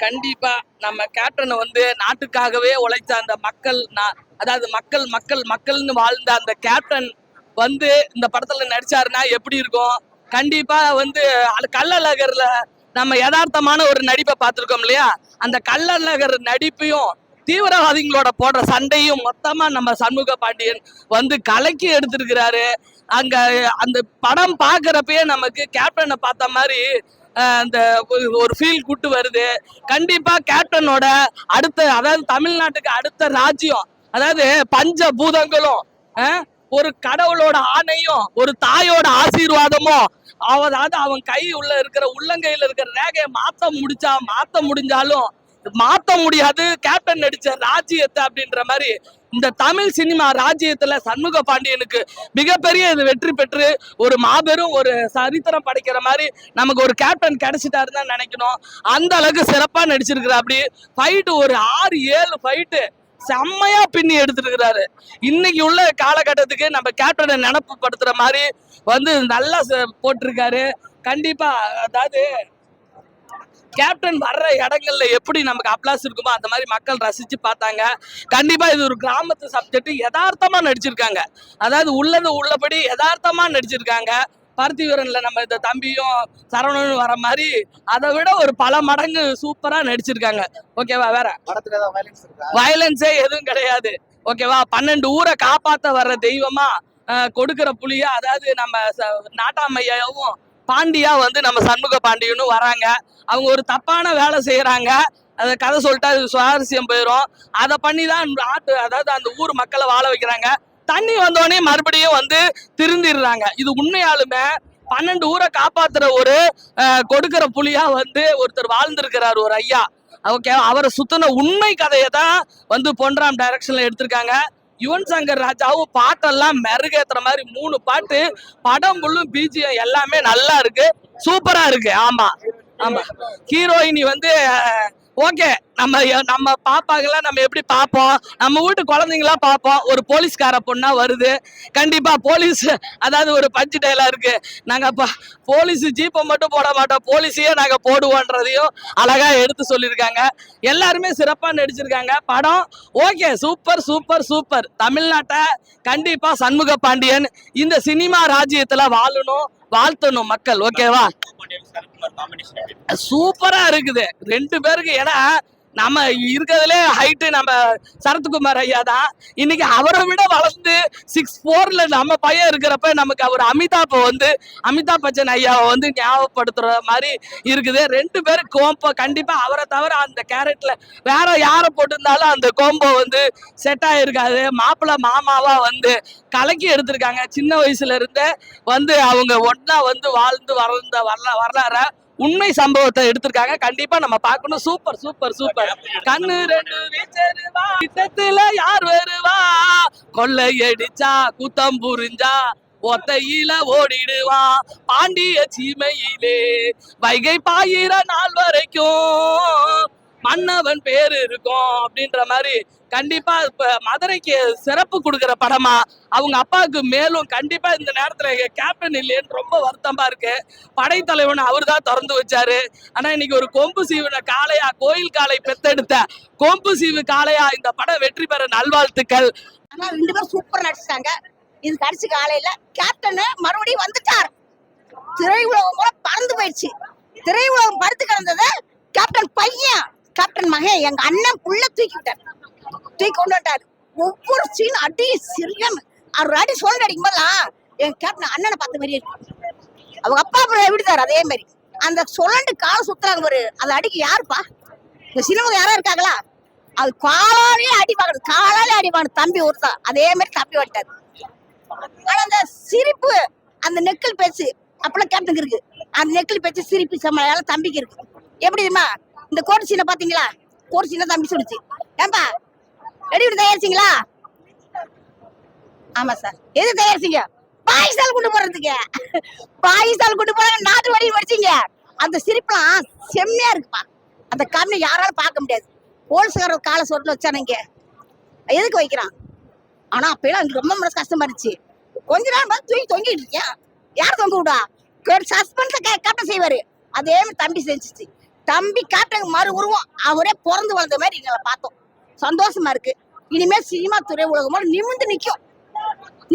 கண்டிப்பா நம்ம கேப்டனை வந்து நாட்டுக்காகவே உழைச்ச அந்த மக்கள் அதாவது மக்கள் மக்கள் மக்கள்னு வாழ்ந்த அந்த கேப்டன் வந்து இந்த படத்துல நடிச்சாருன்னா எப்படி இருக்கும்? கண்டிப்பா வந்து கள்ளழகர்ல நம்ம யதார்த்தமான ஒரு நடிப்பை பார்த்துருக்கோம் இல்லையா? அந்த கள்ளழகர் நடிப்பையும் தீவிரவாதிகளோட போடுற சண்டையும் மொத்தமா நம்ம சண்முக பாண்டியன் வந்து கலக்கி எடுத்திருக்கிறாரு. அங்க அந்த படம் பாக்குறப்பயே நமக்கு கேப்டனை பார்த்த மாதிரி அந்த ஒரு- ஒரு ஃபீல் கூட்டு வருது. கண்டிப்பா கேப்டனோட அடுத்த அதாவது தமிழ்நாட்டுக்கு அடுத்த ராஜ்யம் அதாவது பஞ்ச பூதங்களும் ஒரு கடவுளோட ஆணையும் ஒரு தாயோட ஆசீர்வாதமும் அதாவது அவன் கை உள்ள இருக்கிற உள்ளங்கையில இருக்கிற ரேகையை மாத்த முடிச்சா மாத்த முடிஞ்சாலும் மாத்த முடியாது. கேப்டன் நடிச்ச ராஜ்யத்தை அப்படின்ற மாதிரி இந்த தமிழ் சினிமா ராஜ்யத்துல சண்முக பாண்டியனுக்கு மிகப்பெரிய இது வெற்றி பெற்று ஒரு மாபெரும் ஒரு சரித்திரம் படைக்கிற மாதிரி நமக்கு ஒரு கேப்டன் கிடைச்சிட்டாருன்னு தான் நினைக்கணும். அந்த அளவுக்கு சிறப்பா நடிச்சிருக்கிற அப்படி ஃபைட்டு ஒரு ஆறு ஏழு ஃபைட்டு செம்மையா பின்னி எடுத்துருக்கிறாரு. இன்னைக்கு உள்ள காலகட்டத்துக்கு நம்ம கேப்டனை நினப்பு படுத்துற மாதிரி வந்து நல்லா போட்டிருக்காரு. கண்டிப்பா அதாவது கேப்டன் வர்ற இடங்கள்ல எப்படி நமக்கு அப்ளாஸ் இருக்குமோ அந்த மாதிரி மக்கள் ரசிச்சு பார்த்தாங்க. கண்டிப்பா இது ஒரு கிராமத்து சப்ஜெக்ட் யதார்த்தமா நடிச்சிருக்காங்க. அதாவது உள்ளது உள்ளபடி யதார்த்தமா நடிச்சிருக்காங்க. பார்த்திவரன்ல நம்ம இந்த தம்பியும் சரவணனும் வர மாதிரி அதை விட ஒரு பல மடங்கு சூப்பரா நடிச்சிருக்காங்க. ஓகேவா வேற? வயலன்ஸ் எதுவும் கிடையாது. ஓகேவா பன்னெண்டு ஊரை காப்பாத்த வர்ற தெய்வமா கொடுக்கிற புலியா அதாவது நம்ம நாட்டாமையாவும் பாண்டியா வந்து நம்ம சண்முக பாண்டியனும் வராங்க. அவங்க ஒரு தப்பான வேலை செய்யறாங்க. அதை கதை சொல்லிட்டா அது சுவாரஸ்யம் போயிடும் அதை பண்ணி தான் ஆட்டு அதாவது அந்த ஊர் மக்களை வாழ வைக்கிறாங்க. தண்ணி வந்தோடனே மறுபடியும் வந்து திருந்திடுறாங்க. இது உண்மையாலுமே பன்னெண்டு ஊரை காப்பாத்துற ஒரு கொடுக்கிற புலியா வந்து ஒருத்தர் வாழ்ந்திருக்கிறார் ஒரு ஐயா. ஓகே அவரை சுத்தின உண்மை கதையை தான் வந்து பொன்ராம் டைரக்ஷன்ல எடுத்திருக்காங்க. யுவன் சங்கர் ராஜாவும் பாட்டெல்லாம் மெருகேத்துற மாதிரி மூணு பாட்டு படம் ஃபுல்லும் பிஜிஎம் எல்லாமே நல்லா இருக்கு. சூப்பரா இருக்கு. ஆமா. ஆமா. ஹீரோயினி வந்து ஓகே நம்ம நம்ம பாப்பாக்கெல்லாம் நம்ம எப்படி பார்ப்போம் நம்ம வீட்டு குழந்தைங்களாம் பார்ப்போம் ஒரு போலீஸ்கார பொண்ணா வருது. கண்டிப்பா போலீஸ் அதாவது ஒரு பஞ்சு டைலா இருக்கு. நாங்க அப்ப போலீஸ் ஜீப்பை மட்டும் போட மாட்டோம். போலீஸையே நாங்க போடுவோன்றதையும் அழகா எடுத்து சொல்லியிருக்காங்க. எல்லாருமே சிறப்பா நடிச்சிருக்காங்க. படம் ஓகே சூப்பர் சூப்பர் சூப்பர் தமிழ்நாட்டை கண்டிப்பா சண்முக பாண்டியன் இந்த சினிமா ராஜ்யத்துல வாழணும். வாழ்த்தணும் மக்கள் ஓகேவா சூப்பரா இருக்குது. ரெண்டு பேருக்கு ஏன்னா நம்ம இருக்கிறதுலே ஹைட்டு நம்ம சரத்குமார் ஐயா தான். இன்னைக்கு அவரை விட வளர்ந்து சிக்ஸ் ஃபோர்ல நம்ம பையன் இருக்கிறப்ப நமக்கு அவர் அமிதாப் வந்து அமிதாப் பச்சன் ஐயாவை வந்து ஞாபகப்படுத்துற மாதிரி இருக்குது. ரெண்டு பேரும் கோம்போ கண்டிப்பா அவரை தவிர அந்த கேரட்ல வேற யாரை போட்டிருந்தாலும் அந்த கோம்போ வந்து செட் ஆயிருக்காது. மாப்பிள்ளை மாமாவா வந்து கலக்கி எடுத்திருக்காங்க. சின்ன வயசுல இருந்தே வந்து அவங்க ஒன்னா வந்து வாழ்ந்து வளர்ந்த வரலா வரலாற உண்மை சம்பவத்தை எடுத்திருக்காங்க. கண்டிப்பா நம்ம பார்க்கணும். Super super super. கண்ணு ரெண்டு வீச்சருவா கிட்டத்துல யார் வருவா? கொள்ளையடிச்சா குத்தம் புரிஞ்சா ஒத்தையில ஓடிடுவான் பாண்டிய சீமையிலே வைகை பாயிர நாள் வரைக்கும் மன்னவன் பேர் இருக்கும் அப்படின்ற மாதிரி கண்டிப்பா இப்ப மதுரைக்கு சிறப்பு கொடுக்குற படமா அவங்க அப்பாவுக்கு மேலும் கண்டிப்பா இந்த நேரத்துல கேப்டன் இல்லையேன்னு ரொம்ப வருத்தமா இருக்கு. படைத்தலைவன் அவர் தான் திறந்து வச்சாரு. ஆனா இன்னைக்கு ஒரு கொம்பு சீவனை காளையா கோயில் காளை பெத்தெடுத்த கொம்பு சீவு காளையா இந்த படம் வெற்றி பெற நல்வாழ்த்துக்கள். ஆனா ரெண்டு பேரும் சூப்பர் நடிச்சிட்டாங்க. இது கடைசி காலையில கேப்டன் மறுபடியும் வந்துட்டார். திரை உலகம் கூட பறந்து போயிடுச்சு. திரை உலகம் படுத்து கிடந்தது கேப்டன் பையன். கேப்டன் மகே எங்க அண்ணன் புள்ள தூக்கி விட்டார் தூக்கி கொண்டு வந்துட்டார். ஒவ்வொரு சீன் அடி சிறியன் அவர் அடி சோழன் அடிக்கும் போதெல்லாம் என் கேப்டன் அண்ணனை பார்த்த மாதிரியே இருக்கு. அவங்க அப்பா அப்புறம் விடுத்தார் அதே மாதிரி. அந்த சுழண்டு காலை சுத்துறாங்க பாரு. அதை அடிக்கு யாருப்பா? இந்த சினிமா யாரா இருக்காங்களா? அது காலாலே அடி வாங்கணும் காலாலே அடி வாங்கணும் தம்பி ஒருத்தா அதே மாதிரி தம்பி வந்துட்டாரு. ஆனா அந்த சிரிப்பு அந்த நெக்கல் பேச்சு அப்பெல்லாம் கேப்டனுக்கு இருக்கு. அந்த நெக்கல் பேச்சு சிரிப்பு சமாளம் தம்பிக்கு இருக்கு. எப்படி தெரியுமா? இந்த கோட் சீனை பாத்தீங்களா? கோட் சீனை தம்பி சுடுச்சு ஏன்பா? ரெடி பண்ணி தயாரிச்சிங்களா? ஆமா சார். எது தயாரிச்சிங்க? பாகிஸ்தான் கொண்டு போறதுக்கு. பாகிஸ்தான் கொண்டு போறாங்க நாட்டு வழி படிச்சீங்க அந்த சிரிப்புலாம் செம்மையா இருக்குப்பா. அந்த கண்ணு யாராலும் பார்க்க முடியாது. போலீஸ்கார காலை சொட்டில் வச்சானுங்க. எதுக்கு வைக்கிறான்? ஆனா அப்பெல்லாம் எனக்கு ரொம்ப மனசு கஷ்டமா இருந்துச்சு. கொஞ்ச நேரம் பார்த்து தூக்கி தொங்கிட்டு இருக்கேன் யார் தொங்க விடா சஸ்பென்ஸ் கட்ட செய்வாரு. அதே தம்பி செஞ்சிச்சு. தம்பி கேப்டன் மறு உருவம். அவரே பிறந்து வளர்ந்த மாதிரி எங்களை பார்த்தோம். சந்தோஷமா இருக்கு. இனிமேல் சினிமா துறை உலகம் நிமிந்து நிற்கும்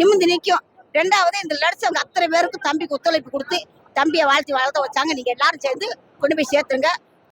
நிமிந்து நிற்கும் ரெண்டாவது இந்த நடிச்சவங்க அத்தனை பேருக்கு தம்பிக்கு ஒத்துழைப்பு கொடுத்து தம்பியை வாழ்த்தி வளர்த்த வச்சாங்க. நீங்க எல்லாரும் சேர்ந்து கொண்டு போய் சேர்த்துருங்க.